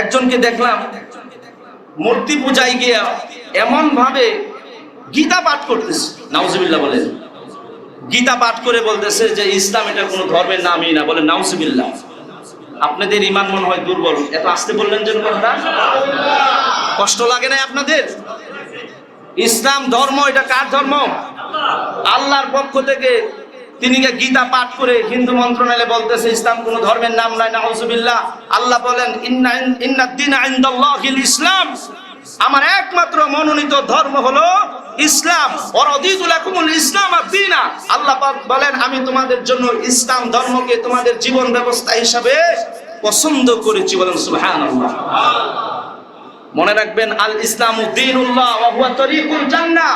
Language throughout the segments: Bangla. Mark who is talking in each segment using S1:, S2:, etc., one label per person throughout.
S1: একজনকে দেখলাম, মূর্তি পূজায় গিয়া এমন ভাবে গীতা পাঠ করতেছে। নাউজুবিল্লাহ বলেন। গীতা পাঠ করে বলতেছে যে, ইসলাম এটা কোনো ধর্মের নামই না। বলে, নাউজুবিল্লাহ, আপনাদের ইমান মনে হয় দুর্বল। এত আসতে বললেন যেন কথা কষ্ট লাগে না আপনাদের? ইসলাম ধর্ম, এটা কার ধর্ম? আল্লাহর পক্ষ থেকে তিনি গীতা পাঠ করে হিন্দু মন্ত্রণালয়ে বলতেছে, ইসলাম কোন ধর্মের নাম নাই না নাউজুবিল্লাহ। আল্লাহ বলেন ইসলাম। আমার একমাত্র মনোনীত ধর্ম হলো ইসলাম। ইসলাম আল্লাহ বলেন, আমি তোমাদের জন্য ইসলাম ধর্মকে তোমাদের জীবন ব্যবস্থা হিসাবে পছন্দ করেছি বলেন সুবহানাল্লাহ। মনে রাখবেন আল ইসলাম উদ্দিনুল্লাহ ওয়া হুয়া জান্নাহ।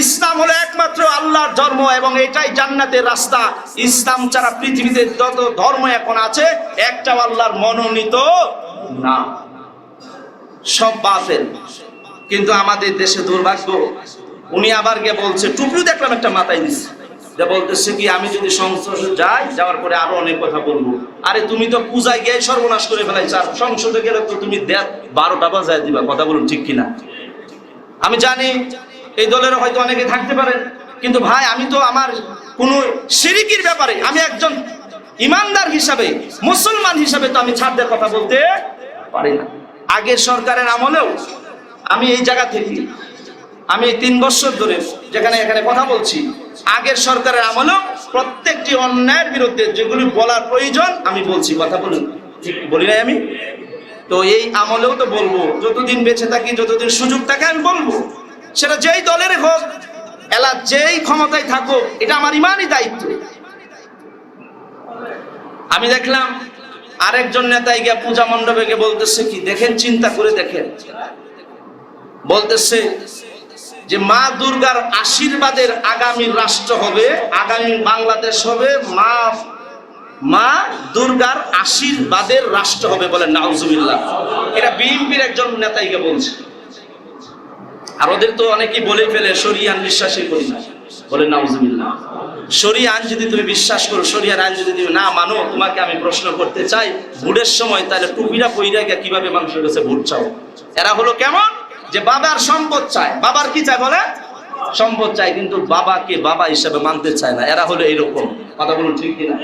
S1: ইসলাম হলো একমাত্র আল্লাহর ধর্ম এবং এটাই জান্নাতের রাস্তা। ইসলাম ছাড়া পৃথিবীতে যত ধর্ম এখন আছে, একটাও আল্লাহর মনোনীত না। সব বাতিল। কিন্তু আমাদের দেশে দুর্ভাগ্য, উনি আবার গিয়ে বলছে টুপিও দেখলাম একটা মাথায় দিচ্ছে যে বলতেছে কি, আমি যদি সংসদে যাই, যাওয়ার পরে আরও অনেক কথা বলব। আরে তুমি তো পূজায় গিয়ে সর্বনাশ করে ফেলাইছ, আর সংসদে গেলে তো তুমি দেখ বারোটা বাজায় দিবা, কথা বলুন ঠিক কিনা? আমি জানি এই দলের হয়তো অনেকে থাকতে পারেন কিন্তু ভাই, আমি তো আমার কোন সিরিকির ব্যাপারে, আমি একজন ইমানদার হিসাবে, মুসলমান হিসাবে তো আমি ছাড় দেওয়ার কথা বলতে পারি না। আগের সরকারের আমলেও আমি এই জায়গা থেকে, আমি তিন বছর ধরে যেখানে এখানে কথা বলছি, আগের সরকারের আমলেও প্রত্যেকটি অন্যায়ের বিরুদ্ধে যেগুলি বলার প্রয়োজন, আমি বলছি, কথা বলুন। বলি নাই আমি? তো এই আমলেও তো বলব, যতদিন বেঁচে থাকি, যতদিন সুযোগ থাকে, আমি বলব। সেটা যেই দলের হোক, এলা যেই ক্ষমতায় থাকুক, এটা আমার ইমানই দায়িত্ব। আমি দেখলাম আরেকজন নেতাই গিয়ে পূজা মণ্ডপে গিয়ে বলতেছে কি, দেখেন, চিন্তা করে দেখেন। বলতেছে যে মা দুর্গার আশীর্বাদের আগামী রাষ্ট্র হবে, আগামী বাংলাদেশ হবে, মা মা দুর্গার আশীর্বাদের রাষ্ট্র হবে বলেন নাউজুবিল্লাহ। এটা বিএনপির একজন নেতাইকে বলছে। আর ওদের তো অনেকেই বলে ফেলে, শরিয়ান বিশ্বাসই করি না বলে, নাউজুবিল্লাহ। শরিয়া আইন যদি তুমি বিশ্বাস করো শরিয়ার আইন যদি তুমি না মানো, তোমাকে আমি প্রশ্ন করতে চাই, ভোটের সময় তাহলে টুপিরা পইরা গিয়ে কীভাবে মানুষের কাছে ভোট চাও? এরা হলো কেমন? যে বাবার সম্পদ চায়। বাবার কি চায় বলে? সম্পদ চায়, কিন্তু বাবাকে বাবা হিসাবে মানতে চায় না। এরা হলো এইরকম। কথা বলুন ঠিক কিনা?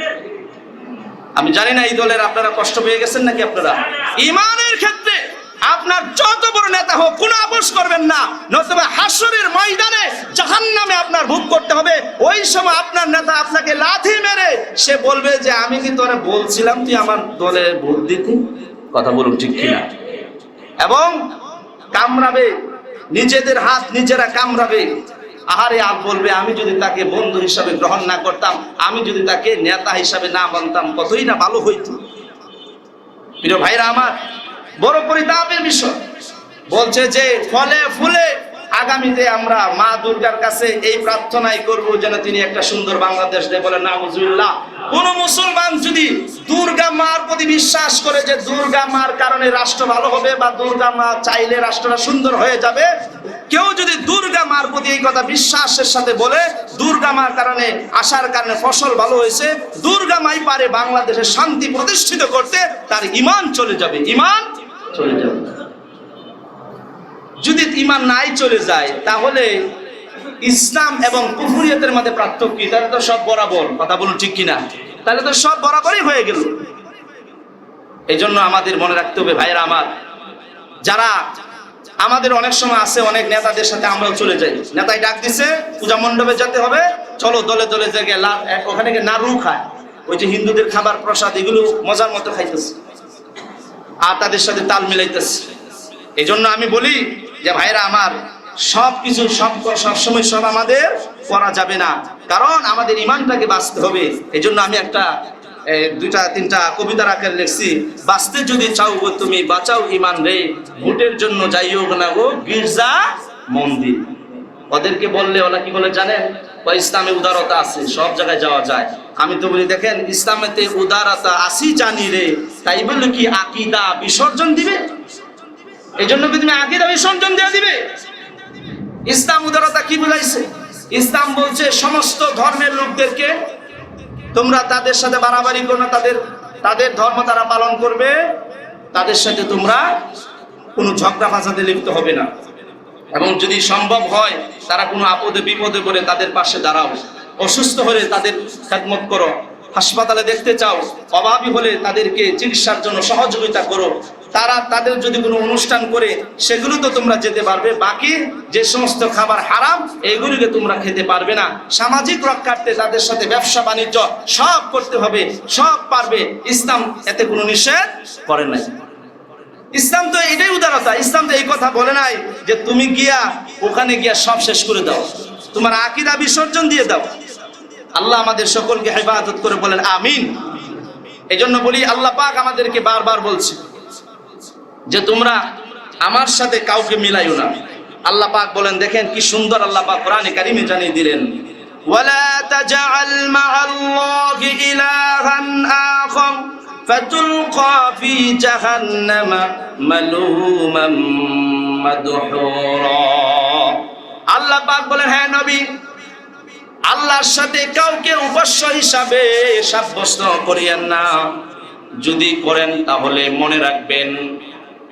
S1: আমি জানি না এই দলের আপনারা কষ্ট পেয়ে গেছেন নাকি আপনারা? ক্ষেত্রে আপনার যত বড় নেতা হোক, কোনো আপোষ করবেন না। নতুবা হাসরের ময়দানে জাহান নামে আপনার ভোগ করতে হবে। ওই সময় আপনার নেতা আপনাকে লাথি মেরে, সে বলবে যে, আমি কি তোরে বলছিলাম তুই আমার দলে ভোট দিতি? কথা বলুন ঠিক কিনা। এবং কামড়াবে, নিজেদের হাত নিজেরা কামড়াবে। আহারে, আর বলবে, আমি যদি তাকে বন্ধু হিসাবে গ্রহণ না করতাম, আমি যদি তাকে নেতা হিসাবে না মানতাম, কতই না ভালো হইত? প্রিয় ভাইরা আমার বড় পরিতাপের বিষয়। বলছে যে, ফলে ফুলে আগামীতে আমরা মা দুর্গার কাছে এই প্রার্থনাই করব যেন তিনি একটা সুন্দর বাংলাদেশ দেয় বলে নামুজুল্লাহ কোন মুসলমান যদি দুর্গা মার প্রতি বিশ্বাস করে যে দুর্গা মার কারণে রাষ্ট্র ভালো হবে বা দুর্গা মা চাইলে রাষ্ট্রটা সুন্দর হয়ে যাবে, কেউ যদি দুর্গা মার প্রতি এই কথা বিশ্বাসের সাথে বলে, দুর্গা মার কারণে আসার কারণে ফসল ভালো হয়েছে, দুর্গা মাই পারে বাংলাদেশে শান্তি প্রতিষ্ঠিত করতে, তার ইমান চলে যাবে। ইমান চলে যাবে যদি ইমান নাই চলে যায়, তাহলে ইসলাম এবং কুফুরিয়তের মধ্যে পার্থক্য তাহলে তো সব বরাবর। কথা বলুন ঠিক কিনা? তাহলে তো সব বরাবরই হয়ে গেল। এই জন্য আমাদের মনে রাখতে হবে, ভাইয়েরা আমার, যারা আমাদের অনেক সময় আছে, অনেক নেতাদের সাথে আমরাও চলে যাই। নেতাই ডাক দিছে, পূজা মণ্ডপে যেতে হবে। চলো দলে দলে জায়গায় ওখানে নাড়ু খায়। ওই যে হিন্দুদের খাবার প্রসাদ, এগুলো মজার মতো খাইতেছে। আর তাদের সাথে তাল মিলাইতেছে। এই জন্য আমি বলি যে ভাইরা আমার সব কিছু সব সবসময় সব আমাদের করা যাবে না। কারণ আমাদের ইমানটাকে বাঁচতে হবে। এই জন্য আমি একটা দুইটা, তিনটা কবিতার আকারে লিখছি। বাঁচতে যদি চাও গো তুমি, বাঁচাও ইমান রে। ভোটের জন্য যাইও না গো, গির্জা, মন্দির। ওদেরকে বললে ওরা কি বলে জানেন? বা ইসলামে উদারতা আছে, সব জায়গায় যাওয়া যায়। আমি তো বলি, দেখেন, ইসলামেতে উদারতা আসি জানি রে। তাই বলল কি, আকিদা বিসর্জন দিবে? এই জন্য কি তুমি আকিদা বিসর্জন দিয়ে দিবে? ইসলাম উদারতা কি বুঝাইছে? ইসলাম বলছে, সমস্ত ধর্মের লোকদেরকে তোমরা তাদের সাথে বাড়াবাড়ি করো না, তাদের তাদের ধর্ম তারা পালন করবে। তাদের সাথে তোমরা কোনো ঝগড়া ফাসাদে লিপ্ত হবে না। এবং যদি সম্ভব হয়, তারা কোনো আপদে, বিপদে পড়ে তাদের পাশে দাঁড়াও। অসুস্থ হলে তাদের খেদমত করো। হাসপাতালে দেখতে চাও, অভাবী হলে তাদেরকে চিকিৎসার জন্য সহযোগিতা করো। তারা তাদের যদি কোনো অনুষ্ঠান করে, সেগুলো তো তোমরা যেতে পারবে। বাকি যে সমস্ত খাবার হারাম, এগুলিকে তোমরা খেতে পারবে না। সামাজিক রক্ষার্থে তাদের সাথে ব্যবসা, বাণিজ্য সব করতে হবে, সব পারবে। ইসলাম এতে কোনো নিষেধ করে নাই। ইসলাম তো এটাই উদারতা। ইসলাম তো এই কথা বলে নাই যে তুমি গিয়া, ওখানে গিয়া সব শেষ করে দাও। তোমার আকিদা বিসর্জন দিয়ে দাও। আল্লাহ আমাদের সকলকে হেফাজত করে বলেন, আমিন। এই জন্য বলি, আল্লাহ পাক আমাদেরকে বারবার বলছে যে তোমরা আমার সাথে কাউকে মিলাইও না। আল্লাহ পাক বলেন, দেখেন কি সুন্দর আল্লাহ পাক কোরআনে কারিমে জানিয়ে দিলেন, ওয়ালা তাজআল মা'আল্লাহি ইলাহান আখার। فتلقى في جهنم ملوما مدحورا আল্লাহ পাক বলেন হ্যাঁ নবী আল্লাহর সাথে কাউকে উপাস্য হিসাবে সাব্যস্ত করিয়েন না যদি করেন তাহলে মনে রাখবেন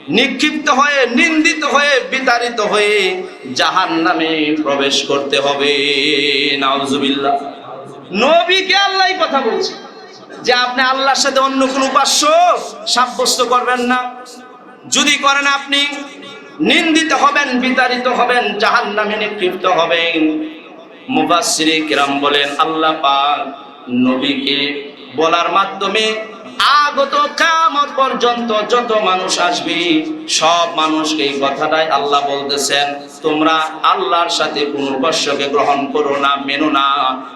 S1: নিক্ষিপ্ত হয়ে নিন্দিত হয়ে বিতাড়িত হয়ে জাহান নামে প্রবেশ করতে হবে নাউজুবিল্লাহ নবীকে আল্লাহ কথা বলছে যে আপনি আল্লাহর সাথে অন্য কোন উপাস্য সাব্যস্ত করবেন না। যদি করেন আপনি, নিন্দিত হবেন, বিতাড়িত হবেন জাহান নামে নিক্ষিপ্ত হবেন। মুবাসির কিরাম বলেন, আল্লাহ পাক নবীকে বলার মাধ্যমে আগত কামত পর্যন্ত যত মানুষ আসবে, সব মানুষকে এই কথাটাই আল্লাহ বলতেছেন, তোমরা আল্লাহর সাথে কোন উপাস্যকে গ্রহণ করো না, মেনো না।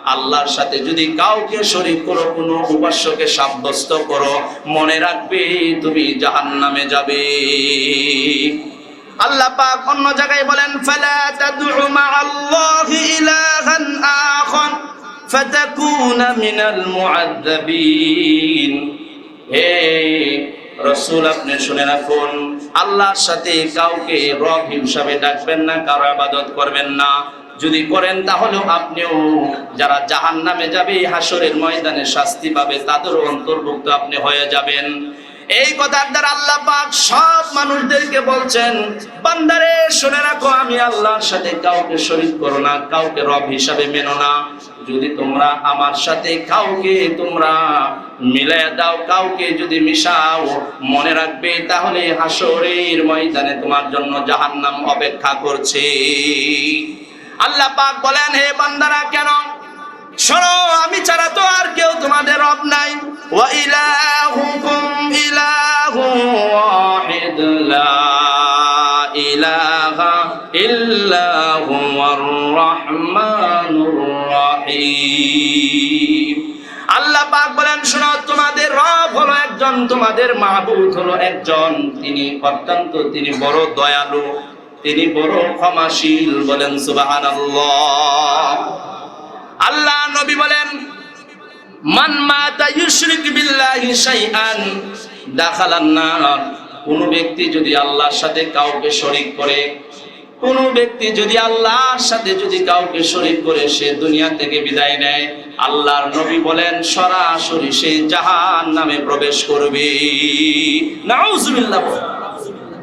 S1: আল্লাহর সাথে যদি কাউকে শরীক করো, কোনো উপাস্যকে সাব্যস্ত করো, মনে রাখবে তুমি জাহান্নামে যাবে। আল্লাহ পাক অন্য জায়গায় বলেন, ফালা তাদউ মা'আল্লাহি ইলাহান আখার, ফাতাকুনা মিনাল মুআদ্দাবিন। হে রসুল, আপনি শুনে রাখুন, আল্লাহর সাথে কাউকে রব হিসাবে ডাকবেন না, কারও আবাদত করবেন না। যদি করেন, তাহলেও আপনিও যারা জাহান নামে যাবে হাসরের ময়দানে শাস্তি পাবে, তাদেরও অন্তর্ভুক্ত আপনি হয়ে যাবেন। এই কথার দ্বারা আল্লাহ পাক সব মানুষদেরকে বলছেন, বান্দারে, শুনে রাখো, আমি আল্লাহর সাথে কাউকে শরীক করো না, কাউকে রব হিসাবে মেনো না। যদি তোমরা আমার সাথে কাউকে তোমরা মিলাই দাও, কাউকে যদি মিশাও, মনে রাখবে, তাহলে হাসরের ময়দানে তোমার জন্য জাহান্নাম অপেক্ষা করছে। আল্লাহ পাক বলেন, হে বান্দারা, কেন? শোনো, আমি ছাড়া তো আর কেউ তোমাদের রব নাই। ওয়া ইলাহু ইল্লা হুয়ার আল্লাহ পাক বলেন, শোনো, তোমাদের রব হলো একজন, তোমাদের মাহবুব হলো একজন। তিনি অত্যন্ত, তিনি বড় দয়ালু, তিনি বড় ক্ষমাশীল বলেন সুবহানাল্লাহ। আল্লাহ নবী বলেন, মান মাতা ইউশরিক বিল্লাহি শাইআন দাখালান নার। কোন ব্যক্তি যদি আল্লাহর সাথে কাউকে শরীক করে কোন ব্যক্তি যদি আল্লাহর সাথে যদি কাউকে শরীক করে সে দুনিয়া থেকে বিদায় নেয়, আল্লাহর নবী বলেন, সরাসরি সে জাহান নামে প্রবেশ করবে।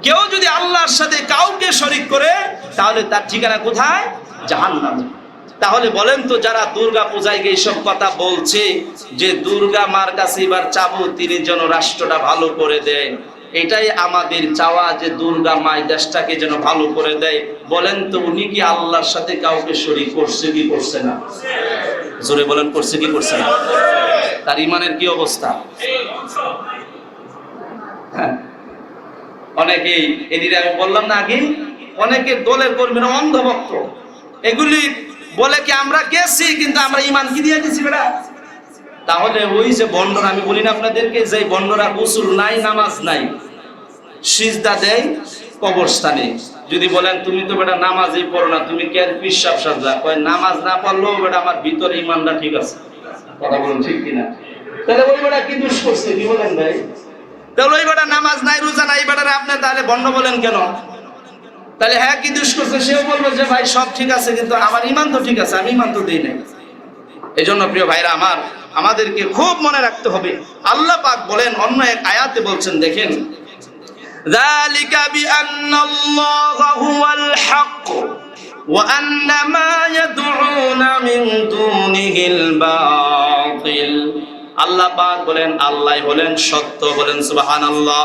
S1: কেউ যদি আল্লাহর সাথে কাউকে শরীক করে, তাহলে তার ঠিকানা কোথায়? জাহান নামে তাহলে বলেন তো, যারা দুর্গা পূজায় গিয়ে এইসব কথা বলছে, যে দুর্গা মার কাছে এবার চাবো তিনি যেন রাষ্ট্রটা ভালো করে দেয়। এটাই আমাদের চাওয়া যে দুর্গা মাই দেশটাকে যেন ভালো করে দেয়। বলেন তো, উনি কি আল্লাহর সাথে কাউকে শরীক করছে কি করছে না? জোরে বলেন, করছে কি করছে না? তার ইমানের কি অবস্থা? হ্যাঁ। অনেকেই এদিকে আমি বললাম না আগে, অনেকে দলের কর্মীরা অন্ধভক্ত। এগুলি বলে কি আমরা গেছি, কিন্তু আমরা ইমান কি দিয়ে দিছি বেটা? তাহলে ওই যে বন্ডরা আমি বলি না আপনাদেরকে যে বন্ডরা গোসল নাই নামাজ নাই সিজদা দেয় কবরস্থানে যদি বলেন তুমি তো বেটা নামাজই পড়ো না তুমি কে পিসাব সাজা কয় নামাজ না পড়লেও বেটা আমার ভিতরে ইমানটা ঠিক আছে। কথা বলুন ঠিক কিনা? তাহলে ওই বেটা কি দুষ করছে কি বলেন ভাই? তাহলে ওই বেটা নামাজ নাই রোজা নাই বেটারে আপনি তাহলে বন্ড বলেন কেন? তাহলে হ্যাঁ কি দুষ করছে সেও বলব যে ভাই সব ঠিক আছে কিন্তু আমার ইমান তো ঠিক আছে আমি ইমান তো দিই নাই। এই জন্য প্রিয় ভাইরা আমার আমাদেরকে খুব মনে রাখতে হবে আল্লাহ পাক বলেন অন্য এক আয়াতে বলছেন দেখেন ذلك بأن الله هو الحق وأن ما يدعون من دونه الباطل আল্লাহ পাক বলেন আল্লাহ হলেন সত্য বলেন সুবাহান আল্লাহ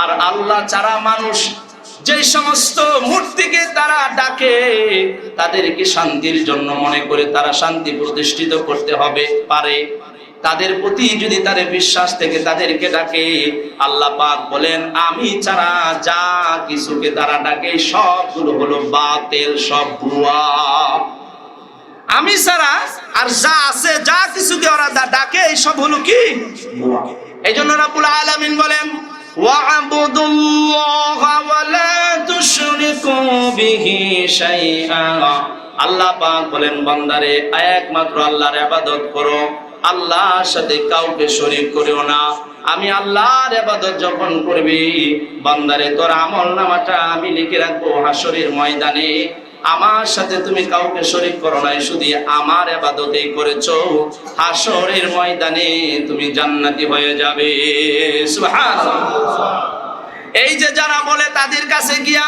S1: আর আল্লাহ ছাড়া মানুষ যে সমস্ত মূর্তিকে তারা ডাকে তাদেরকে শান্তির জন্য মনে করে তারা শান্তি প্রতিষ্ঠিত করতে হবে পারে। তাদের প্রতি যদি তাদের বিশ্বাস থেকে তাদেরকে ডাকে আল্লাহ পাক বলেন আমি ছাড়া যা কিছুকে তারা ডাকে সবগুলো হলো বাতেল সব ভুয়া। আমি ছাড়া আর যা আছে যা কিছুকে ওরা ডাকে এই সব হলো কি? এই জন্য রাব্বুল আলামিন বলেন وَاعْبُدُوا اللَّهَ وَلَا تُشْرِكُوا بِهِ شَيْئًا আল্লাহ পাক বলেন বান্দারে একমাত্র আল্লাহর ইবাদত করো আল্লাহর সাথে কাউকে শরীক করিও না আমি আল্লাহর ইবাদত যখন করবি বান্দারে তোর আমল নামাটা আমি লিখে রাখবো হাসরের ময়দানে আমার সাথে তুমি কাউকে শরীক করো নাই, শুধু আমার আবাদতেই করেছ। হাসরের ময়দানে তুমি জান্নাতি হয়ে যাবে। এই যে যারা বলে তাদের কাছে গিয়া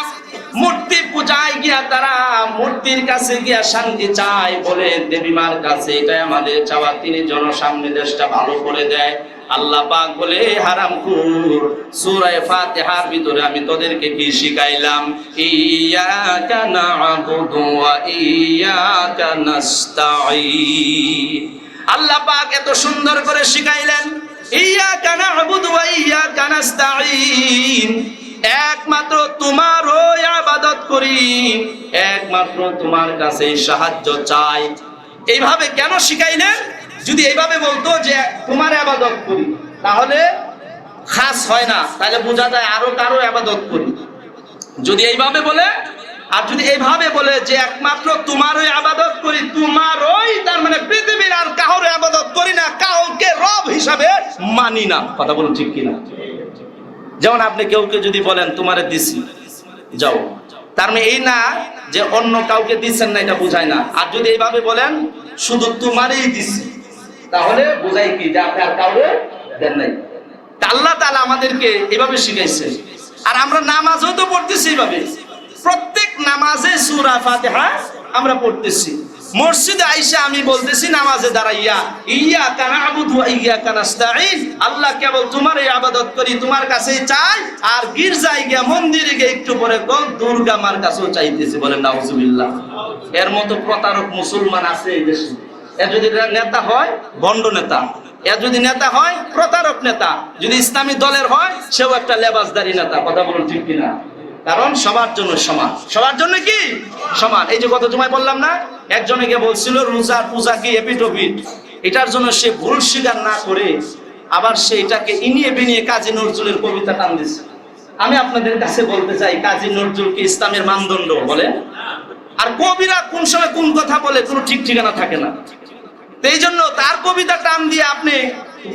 S1: মূর্তি পূজায় গিয়া তারা মূর্তির কাছে গিয়া শান্তি চায় বলে দেবীমার কাছে, এটাই আমাদের চাওয়া। তিনি জনসামনে দেশটা ভালো করে দেয়। আল্লাহ পাক বলে হারাম কুর সূরায়ে ফাতিহার ভিতরে আমি তোদেরকে কি শিখাইলাম? ইয়াকা না'বুদু ওয়া ইয়াকা নাস্তাঈন। আল্লাহ পাক এত সুন্দর করে শিখাইলেন ইয়াকা না'বুদু ওয়া ইয়াকা নাস্তাঈন। একমাত্র তোমারই আবাদত করি, একমাত্র তোমার কাছে সাহায্য চাই। এইভাবে কেন শিখাইলেন? যদি এইভাবে বলতো যে তোমার আবাদত করি, তাহলে খাস হয় না, তাহলে বোঝা যায় আরও কারও আবাদত করি। যদি এইভাবে বলে, আর যদি এইভাবে বলে যে একমাত্র তোমারই আবাদত করি, তোমারই তার মানে পৃথিবীর আর কাহোর আবাদত করি না, কাউকে রব হিসাবে মানি না। কথা বলুন ঠিক কিনা? যেমন আপনি কেউকে যদি বলেন, তোমারে দিছি, যাও। তার মানে এই না যে অন্য কাউকে দিচ্ছেন না, এটা বোঝায় না। আর যদি এইভাবে বলেন, শুধু তোমারই দিছি। তাহলে বোঝাই কি যে আপনি আর কাউকে দেন নাই? আল্লাহ তাআলা আমাদেরকে এভাবে শিখাইছে। আর আমরা নামাজও তো পড়তেছি এইভাবে। প্রত্যেক নামাজে সূরা ফাতিহা আমরা পড়তেছি। মসজিদে আইসা আমি বলতেছি নামাজে দাঁড়াইয়া ইয়া কানা আবুদু ইয়া আল্লাহ কেবল তোমার এই আবাদত করি, তোমার কাছেই চাই, আর গির্জায় গিয়া মন্দিরে গিয়ে একটু পরে গো দুর্গা মার কাছেও চাইতেছি। বলে নাউজুবিল্লাহ। এর মতো প্রতারক মুসলমান আছে এই দেশে। এ যদি নেতা হয় বন্ড নেতা। এ যদি নেতা হয়, প্রতারক নেতা। যদি ইসলামী দলের হয়, সেও একটা লেবাসদারি নেতা। কথা বলুন ঠিক কিনা? কারণ সবার জন্য সমান। সবার জন্য কি? সমান। এই যে কত তোমায় বললাম না একজনকে বলছিল, রোজা, পূজা কি এপিটোপিট এটার জন্য সে ভুল স্বীকার না করে আবার সে এটাকে ইনিয়ে বিনিয়ে কাজী নজরুলের কবিতা টান দিচ্ছে আমি আপনাদের কাছে বলতে চাই, কাজী নজরুল কি ইসলামের মানদণ্ড? বলে আর কবিরা কোন সময় কোন কথা বলে, কোনো ঠিক ঠিকানা থাকে না। এই জন্য তার কবিতা টান দিয়ে আপনি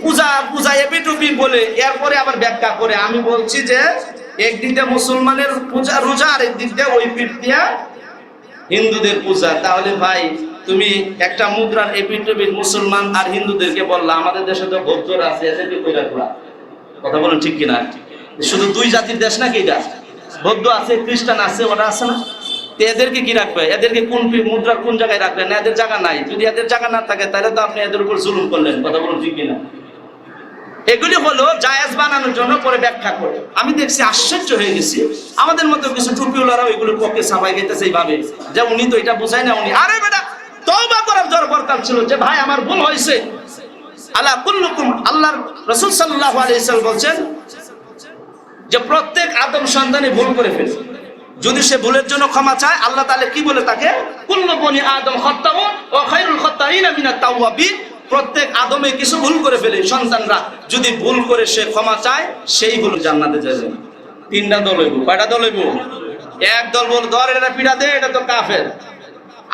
S1: পূজা পূজা এপিটুপি বলে, এরপরে আবার ব্যাখ্যা করে। আমি বলছি যে একদিকটা মুসলমানের পূজা রোজা, আর একদিকটা ওই পিঠ দিয়া হিন্দুদের পূজা। তাহলে ভাই, তুমি একটা মুদ্রার এপিটুপির মুসলমান আর হিন্দুদেরকে বললা, আমাদের দেশে তো বৌদ্ধরা আছে তোলা কথা বলেন ঠিক কিনা? শুধু দুই জাতির দেশ নাকি এটা? বৌদ্ধ আছে, খ্রিস্টান আছে, ওরা আছে না? এদেরকে কি রাখবে? এদেরকে কোন মুদ্রার কোন জায়গায় রাখবেন এদের জায়গা নাই। যদি এদের জায়গা না থাকে, তাহলে তো আপনি এদের উপর জুলুম করলেন। কথা বলুন ঠিক কিনা? এগুলি হলো জায়েজ বানানোর জন্য পরে ব্যাখ্যা করে। আমি দেখছি আশ্চর্য হয়ে গেছি। আমাদের মতো কিছু টুপিওয়ালারাও এগুলোর পক্ষে সাফাই গেতেছে এইভাবে। যে উনি তো এটা বুঝায় না উনি। আরে বেটা, তওবা করার দরকার ছিল যে, ভাই, আমার ভুল হয়েছে। আল্লাহ কুল্লুকুম, আল্লাহর রাসূল সাল্লাল্লাহু আলাইহি সাল্লাম বলছেন যে, প্রত্যেক আদম সন্তানই ভুল করে ফেলে। যদি সে ভুলের জন্য ক্ষমা চায়, আল্লাহ তাআলা কি বলে তাকে? কুল্লু বনি আদম খাত্তাউন মিনাত তাওয়াবিন। প্রত্যেক আদমে কিছু ভুল করে ফেলে, সন্তানরা যদি ভুল করে সে ক্ষমা চায়, সেই ভুল জান্নাতে যাবে। তিনটা দল হইব। কয়টা দল হইব? এক দল বল ধর এটা পিড়া দে, এটা তো কাফের।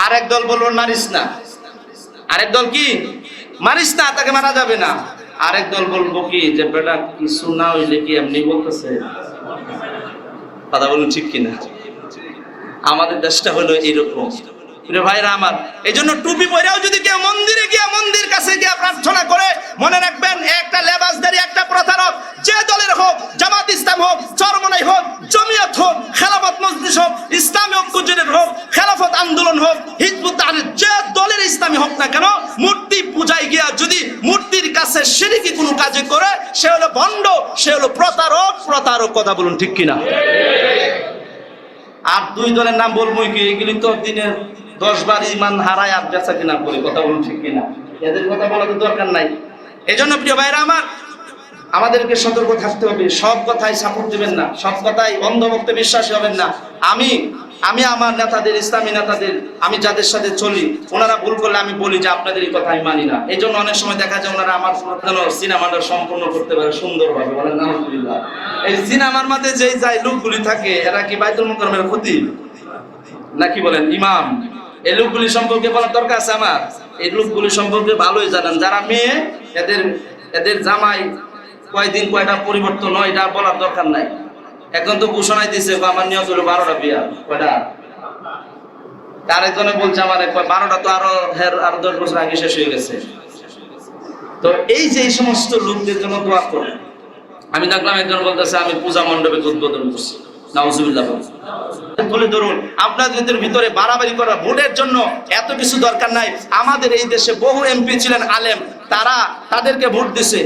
S1: আরেক দল বলব মারিস না। আরেক দল কি? মারিস না, তাকে মারা যাবে না। আরেক দল বলব কি, যে বেটা, কিছু না হইলে কি এমনি বলতেছে? কথা বলুন ঠিক কিনা? আমাদের দেশটা হলো এইরকম প্রিয় ভাইরা আমার এই জন্য টুপি পরেও যদি কেউ মন্দিরে গিয়ে মন্দির কাছে গিয়ে প্রার্থনা করে, মনে রাখবেন একটা লেবাসদারি একটা প্রতারক, যে দলের হোক, জামাত ইসলাম হোক, চরমনাই হোক, জমিয়ত হোক, খেলাফত মজলিস হোক, ইসলামী ঐক্যজনের হোক, খেলাফত আন্দোলন হোক, হিজবুত যে দলের ইসলামী হোক না কেন, মূর্তি পূজায় গিয়া যদি মূর্তির কাছে সিরিকি কোনো কাজে করে, সে হলো ভণ্ড, সে হলো প্রতারক প্রতারক কথা বলুন ঠিক কিনা? আর দুই দলের নাম বলব কি? এগুলি তো দিনে দশ বার ইমান হারায় আর বেচা কিনা করি, কথা বলুন ঠিক কিনা? এদের কথা বলা তো দরকার নাই। এই জন্য প্রিয় ভাইরা আমার, আমাদেরকে সতর্ক থাকতে হবে। সব কথায় সাপোর্ট দেবেন না, সব কথায় অন্ধভক্ত বিশ্বাসী হবেন না। আমি আমি আমার নেতাদের, ইসলামী নেতাদের, আমি যাদের সাথে চলি, ওনারা ভুল করলে আমি বলি যে আপনাদের এই কথা আমি মানি না। এই জন্য অনেক সময় দেখা যায় ওনারা আমার যেন সিনেমাটা সম্পূর্ণ করতে পারে সুন্দরভাবে, বলেন নাহমদুলিল্লাহ এই সিনেমার মাঝে যেই যাই লোকগুলি থাকে, এরা কি বাইতুল মুকরমের ক্ষতি? নাকি বলেন ইমাম? এই লোকগুলি সম্পর্কে বলার দরকার আছে আমার? এই লোকগুলি সম্পর্কে ভালোই জানেন। যারা মেয়ে, এদের এদের জামাই কয়দিন কয়টা পরিবর্তন হয়, এটা বলার দরকার নাই। এখন তো ঘোষণায় দিছে আমার নিয়ত হলো বারোটা বিয়া। কয়টা? আরেকজনে বলছে আমার বারোটা তো আরও আরও দশ বছর আগে শেষ হয়ে গেছে। তো এই যে এই সমস্ত লোকদের জন্য দোয়া করুন আমি দেখলাম একজন বলতেছে, আমি পূজা মণ্ডপে উদ্বোধন করছি। করা এত কিছু দরকার নাই। আমাদের এই দেশে বহু এমপি ছিলেন আলেম, তারা তাদেরকে ভোট দিছে।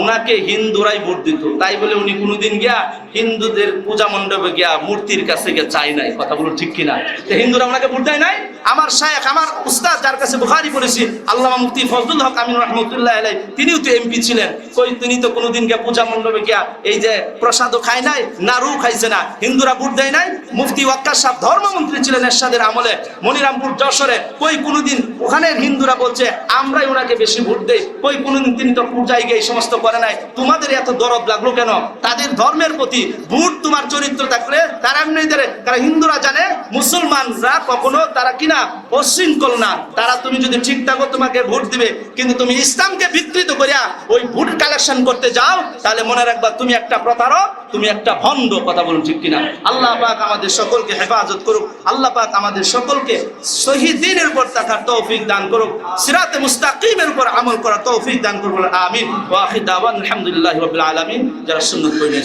S1: উনাকে হিন্দুরাই ভোট দিত। তাই বলে উনি কোনোদিন গিয়া হিন্দুদের পূজা মণ্ডপে গিয়া মূর্তির কাছে গিয়ে চাই নাই। কথাগুলো ঠিক কিনা? হিন্দুরা ওনাকে ভোট দেয় নাই? আমার শায়েখ, আমার উস্তাদ যার কাছে বুখারি পড়েছি, আল্লামা মুফতি ফজলুল হক আমিন রহমতুল্লাহ আলাই তিনিও তো এমপি ছিলেন। কই তিনি তো কোনোদিন গিয়া পূজা মণ্ডপে গিয়া এই যে প্রসাদও খায় নাই নাড়ু খাইছে না। হিন্দুরা ভোট দেয় নাই, মুফতি ওয়াক্কার সাহেব ধর্মমন্ত্রী ছিলেন এরশাদের আমলে, মনিরামপুর যশোরে। কই কোনোদিন ওখানে হিন্দুরা বলছে, আমরাই ওনাকে বেশি ভোট দেই। কই কোনোদিন তিনি তো পূজায় গিয়ে এই সমস্ত করে নাই। তোমাদের এত দরদ লাগল কেন? তাদের ধর্মের প্রতি ভোট তোমার চরিত্র থাকলে তারা এমনি কারণ হিন্দুরা জানে, মুসলমানরা কখনো তারা কিনা অশৃঙ্খল না। তারা তুমি যদি ঠিক থাকো, তোমাকে ভোট দিবে। কিন্তু তুমি ইসলামকে বিকৃত করিয়া ওই ভোট কালেকশন করতে যাও, তাহলে মনে রাখবা তুমি একটা প্রতারক, তুমি একটা ভণ্ড, কথা বলুন ঠিক কিনা। আল্লাহ পাক আমাদের সকলকে হেফাজত করুক, আল্লাহ পাক আমাদের সকলকে শহীদিনের উপর থাকার তৌফিক দান করুক, সিরাতে মুস্তাকিমের উপর আমল করার তৌফিক দান করুক। আমিন। ওয়া আখির দাওয়ান, আলহামদুলিল্লাহি রাব্বিল আলামিন। যারা সুন্নাত পড়ে